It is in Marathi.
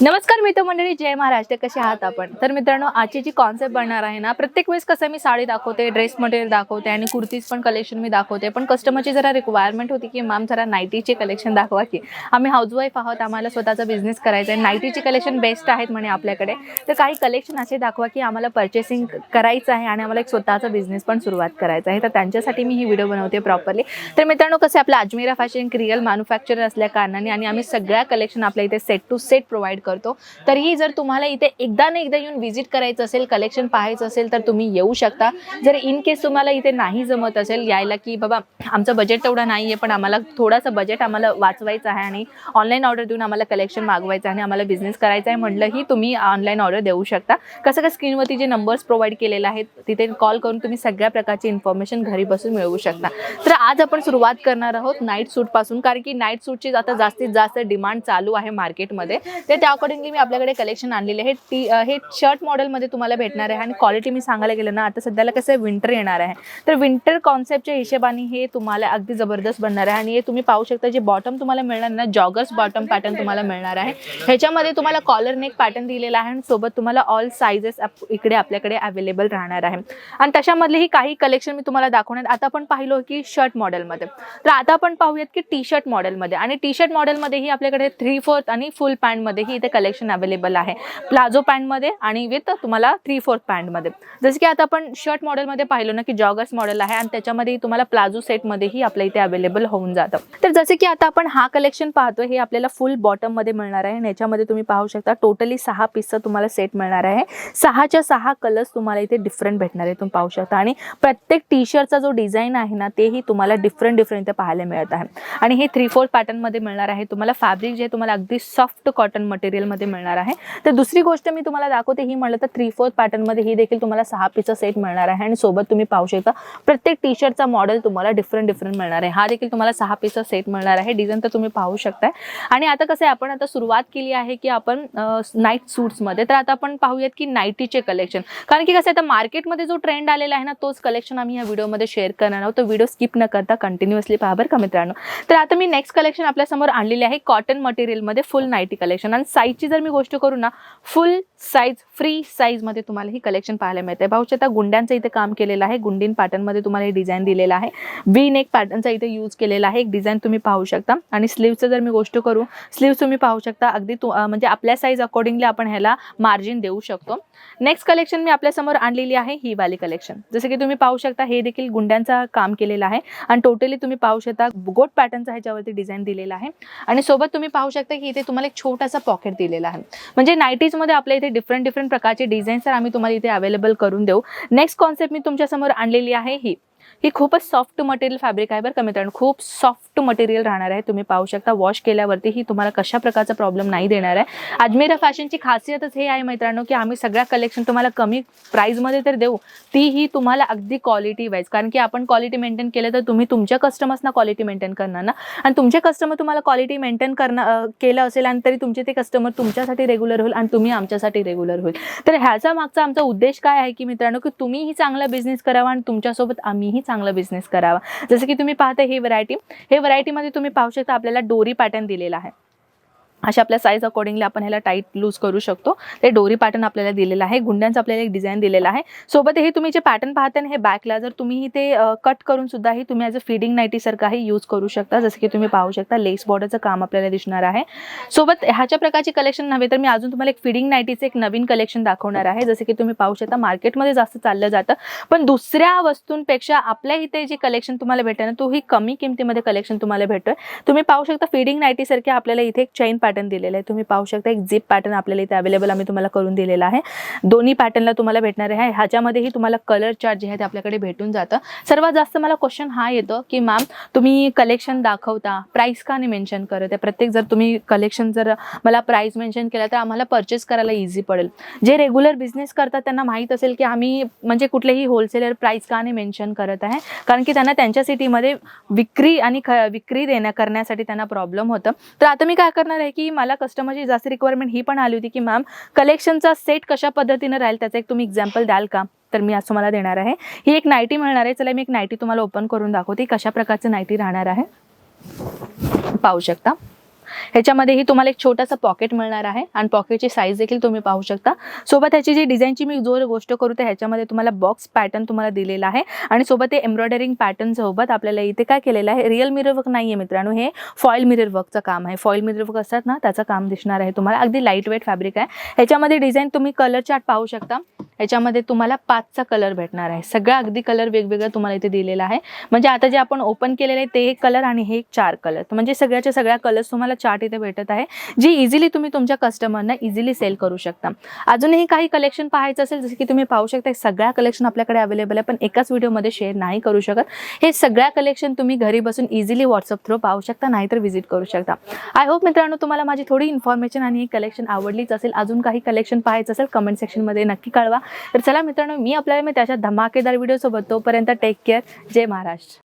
नमस्कार मित्र मंडळी जय महाराष्ट्र कसे आहात आपण? तर मित्रांनो आजची जी कॉन्सेप्ट बनणार आहे ना प्रत्येक वेळेस कसं मी साडी दाखवते ड्रेस मटेरियल दाखवते आणि कुर्तीज पण कलेक्शन मी दाखवते. पण कस्टमरची जरा रिक्वायरमेंट होती की मॅम जरा नाईटीचे कलेक्शन दाखवा की. आम्ही हाऊसवाईफ आहोत आम्हाला स्वतःचा बिझनेस करायचा आहे. नाईटीचे कलेक्शन बेस्ट आहेत म्हणे आपल्याकडे. तर काही कलेक्शन असे दाखवा की आम्हाला पर्चेसिंग करायचं आहे आणि आम्हाला एक स्वतःचा बिझनेस पण सुरुवात करायचा आहे. तर त्यांच्यासाठी मी ही व्हिडिओ बनवते प्रॉपरली तर मित्रांनो कसं आपलं अजमेरा फॅशन रिअल मॅन्युफॅक्चरर असल्या कारणाने आणि आम्ही सगळ्या कलेक्शन आपल्या इथे सेट टू सेट प्रोव्हाइड करतो. तरीही जर तुम्हाला इथे एकदा ना एकदा येऊन व्हिजिट करायचं असेल कलेक्शन पाहायचं असेल तर तुम्ही येऊ शकता. जर इन केस तुम्हाला इथे नाही जमत असेल यायला की बाबा आमचं बजेट तेवढं नाही आहे पण आम्हाला थोडंसं बजेट आम्हाला वाचवायचं आहे आणि ऑनलाईन ऑर्डर देऊन आम्हाला कलेक्शन मागवायचं आहे आणि आम्हाला बिझनेस करायचा आहे म्हटलंही तुम्ही ऑनलाईन ऑर्डर देऊ शकता. कसं का स्क्रीनवरती जे नंबर्स प्रोव्हाइड केलेले आहेत तिथे कॉल करून तुम्ही सगळ्या प्रकारची इन्फॉर्मेशन घरी बसून मिळवू शकता. तर आज आपण सुरुवात करणार आहोत नाईट सूटपासून कारण की नाईट सूटची आता जास्तीत जास्त डिमांड चालू आहे मार्केटमध्ये ते त्या अकॉर्डिंगली मी आपल्याकडे कलेक्शन आणलेले हे टी हे शर्ट मॉडेलमध्ये तुम्हाला भेटणार आहे आणि क्वालिटी मी सांगायला गेलं ना आता सध्याला कसं विंटर येणार आहे. तर विंटर कॉन्सेप्टच्या हिशेबाने हे तुम्हाला अगदी जबरदस्त बनणार आहे आणि हे तुम्ही पाहू शकता जे बॉटम तुम्हाला मिळणार ना जॉगर्स बॉटम पॅटर्न तुम्हाला मिळणार आहे. ह्याच्यामध्ये तुम्हाला कॉलर नेक पॅटर्न दिलेला आहे आणि सोबत तुम्हाला ऑल सायझेस इकडे आपल्याकडे अवेलेबल राहणार आहे. आणि त्याच्यामधलेही काही कलेक्शन मी तुम्हाला दाखवणार आता आपण पाहिलो की शर्ट मॉडेलमध्ये तर आता आपण पाहूयात की टी शर्ट मॉडेलमध्ये आणि टी शर्ट मॉडेलमध्येही आपल्याकडे थ्री फोर्थ आणि फुल पॅन्टमध्येही इथे कलेक्शन अवेलेबल आहे. प्लाझो पॅन्टमध्ये आणि विथ तुम्हाला थ्री फोर्थ पॅन्टमध्ये जसं की आता आपण शर्ट मॉडेलमध्ये पाहिलो ना की जॉगर्स मॉडेल आहे आणि त्याच्यामध्ये तुम्हाला प्लाझो सेटमध्येही आपल्या इथे अवेलेबल होऊन जातं. तर जसे की आता आपण हा कलेक्शन पाहतो हे आपल्याला फुल बॉटममध्ये मिळणार आहे आणि याच्यामध्ये तुम्ही पाहू शकता टोटली सहा पीसचा तुम्हाला सेट मिळणार आहे. सहाच्या सहा कलर्स तुम्हाला इथे डिफरंट भेटणार आहे तुम्ही पाहू शकता. आणि प्रत्येक टी शर्टचा जो डिझाईन आहे ना तेही तुम्हाला डिफरंट डिफरंट इथे पाहायला मिळत आहे. आणि हे थ्री फोर पॅटर्नमध्ये मिळणार आहे. तुम्हाला फॅब्रिक जे तुम्हाला अगदी सॉफ्ट कॉटन मटेरियल मटेरियलमध्ये मिळणार आहे. तर दुसरी गोष्ट मी तुम्हाला दाखवते ही म्हणलं तर थ्री फोर्थ पॅटर्नमध्ये ही देखील तुम्हाला सहा पीसचा सेट मिळणार आहे आणि सोबत तुम्ही पाहू शकता प्रत्येक टी शर्टचा मॉडेल तुम्हाला डिफरंट डिफरंट मिळणार आहे. हा देखील तुम्हाला सहा पीसचा सेट मिळणार आहे. डिझाईन तर तुम्ही पाहू शकताय. आणि आता कसं आहे आपण आता सुरुवात केली आहे की आपण नाईट सूट्समध्ये तर आता आपण पाहूयात की नाईटीचे कलेक्शन कारण की कसं आहे आता मार्केटमध्ये जो ट्रेंड आलेला आहे ना तोच कलेक्शन आम्ही या व्हिडिओमध्ये शेअर करणार आहोत. तो व्हिडिओ स्किप न करता कंटिन्युअसली पहा बरं का मित्रांनो. तर आता मी नेक्स्ट कलेक्शन आपल्यासमोर आणलेले आहे. कॉटन मटेरियलमध्ये फुल नाईटी कलेक्शन आणि साईजची जर मी गोष्ट करू ना फुल साईज फ्री साईजमध्ये तुम्हाला ही कलेक्शन पाहायला मिळते. पाहू शकता गुंड्यांचं इथे काम केलेलं आहे. गुंडीन पॅटर्नमध्ये तुम्हाला हे डिझाईन दिलेलं आहे. वी नेक पॅटर्नचा इथे यूज केलेला आहे. एक डिझाईन तुम्ही पाहू शकता. आणि स्लीवचं जर मी गोष्ट करू स्लीव्स तुम्ही पाहू शकता. अगदी म्हणजे आपल्या साईज अकॉर्डिंगली आपण ह्याला मार्जिन देऊ शकतो. नेक्स्ट कलेक्शन मी आपल्यासमोर आणलेली आहे ही वाली कलेक्शन जसं की तुम्ही पाहू शकता हे देखील गुंड्यांचा काम केलेलं आहे. आणि टोटली तुम्ही पाहू शकता गोट पॅटर्नचा ह्याच्यावरती डिझाईन दिलेला आहे. आणि सोबत तुम्ही पाहू शकता की इथे तुम्हाला एक छोटासा पॉकेट दिलेला आहे. म्हणजे नाईटीजमध्ये आपल्या इथे डिफरंट डिफरंट प्रकारचे डिझाईन्स तर आम्ही तुम्हाला इथे अवेलेबल करून देऊ. नेक्स्ट कॉन्सेप्ट मी तुमच्यासमोर आणलेली आहे ही. ही खूपच सॉफ्ट मटेरियल फॅब्रिक आहे बरं का मित्रांनो. खूप सॉफ्ट मटेरियल राहणार आहे. तुम्ही पाहू शकता वॉश केल्यावरती ही तुम्हाला कशा प्रकारचा प्रॉब्लेम नाही देणार आहे. अजमेरा फॅशनची खासियतच हे आहे मित्रांनो की आम्ही सगळ्या कलेक्शन तुम्हाला कमी प्राईजमध्ये तर देऊ. तीही तुम्हाला अगदी क्वालिटी वाईज कारण की आपण क्वालिटी मेंटेन केलं तर तुम्ही तुमच्या कस्टमर्सना क्वालिटी मेंटेन करणार ना? आणि तुमचे कस्टमर तुम्हाला क्वालिटी मेंटेन करणं केलं असेल आणि तरी तुमचे ते कस्टमर तुमच्यासाठी रेग्युलर होईल आणि तुम्ही आमच्यासाठी रेग्युलर होईल. तर ह्याचा मागचा आमचा उद्देश काय आहे की मित्रांनो की तुम्हीही चांगला बिझनेस करावा आणि तुमच्यासोबत आम्हीही चांगला बिझनेस करावा. जसं की तुम्ही पाहता ही व्हरायटी हे व्हरायटीमध्ये तुम्ही पाहू शकता आपल्याला डोरी पॅटर्न दिलेला आहे. अशा आपल्या साईज अकॉर्डिंगली आपण ह्याला टाईट लूज करू शकतो. ते डोरी पॅटर्न आपल्याला दिलेलं आहे. गुंड्यांचं आपल्याला एक डिझाईन दिलेला आहे. सोबत हे तुम्ही जे पॅटर्न पाहता हे बॅकला जर तुम्ही ते कट करून सुद्धाही तुम्ही ॲज अ फिडिंग नाईटीसारखाही यूज करू शकता. जसं की तुम्ही पाहू शकता लेस बॉर्डरचं काम आपल्याला दिसणार आहे. सोबत ह्याच्या प्रकारची कलेक्शन नव्हे तर मी अजून तुम्हाला एक फिडिंग नाईटीचं एक नवीन कलेक्शन दाखवणार आहे. जसं की तुम्ही पाहू शकता मार्केटमध्ये जास्त चाललं जातं. पण दुसऱ्या वस्तूंपेक्षा आपल्या इथे जे कलेक्शन तुम्हाला भेटेल ना तोही कमी किमतीमध्ये कलेक्शन तुम्हाला भेटतोय. तुम्ही पाहू शकता फिडिंग नाईटीसारखे आपल्याला इथे एक चैन पॅटर्न दिलेला आहे. तुम्ही पाहू शकता एक झिप पॅटर्न आपल्याला इथे अवेलेबल आम्ही तुम्हाला करून दिलेला आहे. दोन्ही पॅटर्नला तुम्हाला भेटणार आहे. ह्याच्यामध्येही तुम्हाला कलर चार्ट जे आहे ते आपल्याकडे भेटून जातं. सर्वात जास्त मला क्वेश्चन हा येतो की मॅम तुम्ही कलेक्शन दाखवता प्राईस का नाही मेन्शन करत आहे? प्रत्येक जर तुम्ही कलेक्शन जर मला प्राईस मेन्शन केला तर आम्हाला परचेस करायला इझी पडेल. जे रेग्युलर बिझनेस करतात त्यांना माहीत असेल की आम्ही म्हणजे कुठलेही होलसेलर प्राईस का नाही मेन्शन करत आहे. कारण की त्यांना त्यांच्या सिटीमध्ये विक्री आणि विक्री देण्या करण्यासाठी त्यांना प्रॉब्लेम होतं. तर आता मी काय करणार आहे की मला कस्टमरची जास्त रिक्वायरमेंट ही पण आली होती की मॅम कलेक्शनचा सेट कशा पद्धतीनं राहील? त्याचं एक तुम्ही एक्झाम्पल द्याल का? तर मी आज तुम्हाला देणार आहे. ही एक नायटी मिळणार आहे. चला मी एक नाईटी तुम्हाला ओपन करून दाखवते कशा प्रकारचं नायटी राहणार आहे. पाहू शकता. ह्याच्यामध्येही तुम्हाला एक छोटासा पॉकेट मिळणार आहे. आणि पॉकेटची साईज देखील तुम्ही पाहू शकता. सोबत ह्याची जी डिझाईनची मी जो गोष्ट करू तर ह्याच्यामध्ये तुम्हाला बॉक्स पॅटर्न तुम्हाला दिलेला आहे. आणि सोबत ते एम्ब्रॉयडरिंग पॅटर्न सोबत आपल्याला इथे काय केलेलं आहे? रिअल मिरर वर्क नाही आहे मित्रांनो हे फॉईल मिरर वर्कचं काम आहे. फॉईल मिरर वर्क असतात ना त्याचं काम दिसणार आहे तुम्हाला. अगदी लाइट वेट फॅब्रिक आहे. ह्याच्यामध्ये डिझाईन तुम्ही कलर चार्ट पाहू शकता. याच्यामध्ये तुम्हाला पाचचा कलर भेटणार आहे. सगळा अगदी कलर वेगवेगळा तुम्हाला इथे दिलेला आहे. म्हणजे आता जे आपण ओपन केलेले आहे ते एक कलर आणि हे एक चार कलर म्हणजे सगळ्याच्या सगळ्या कलर्स तुम्हाला चार्ट इथे भेटत आहे जी इझिली तुम्ही तुमच्या कस्टमरना इझिली सेल करू शकता. अजूनही काही कलेक्शन पाहायचं असेल जसं की तुम्ही पाहू शकता हे सगळ्या कलेक्शन आपल्याकडे अवेलेबल आहे पण एकाच व्हिडिओमध्ये शेअर नाही करू शकत. हे सगळ्या कलेक्शन तुम्ही घरी बसून इझिली व्हॉट्सअप थ्रू पाहू शकता नाहीतर व्हिजिट करू शकता. आय होप मित्रांनो तुम्हाला माझी थोडी इन्फॉर्मेशन आणि ही कलेक्शन आवडलीच असेल. अजून काही कलेक्शन पाहायचं असेल कमेंट सेक्शनमध्ये नक्की कळवा. तर चला मित्रांनो मी आपल्याला मी त्याच्या धमाकेदार व्हिडिओसोबत तोपर्यंत टेक केअर जय महाराष्ट्र.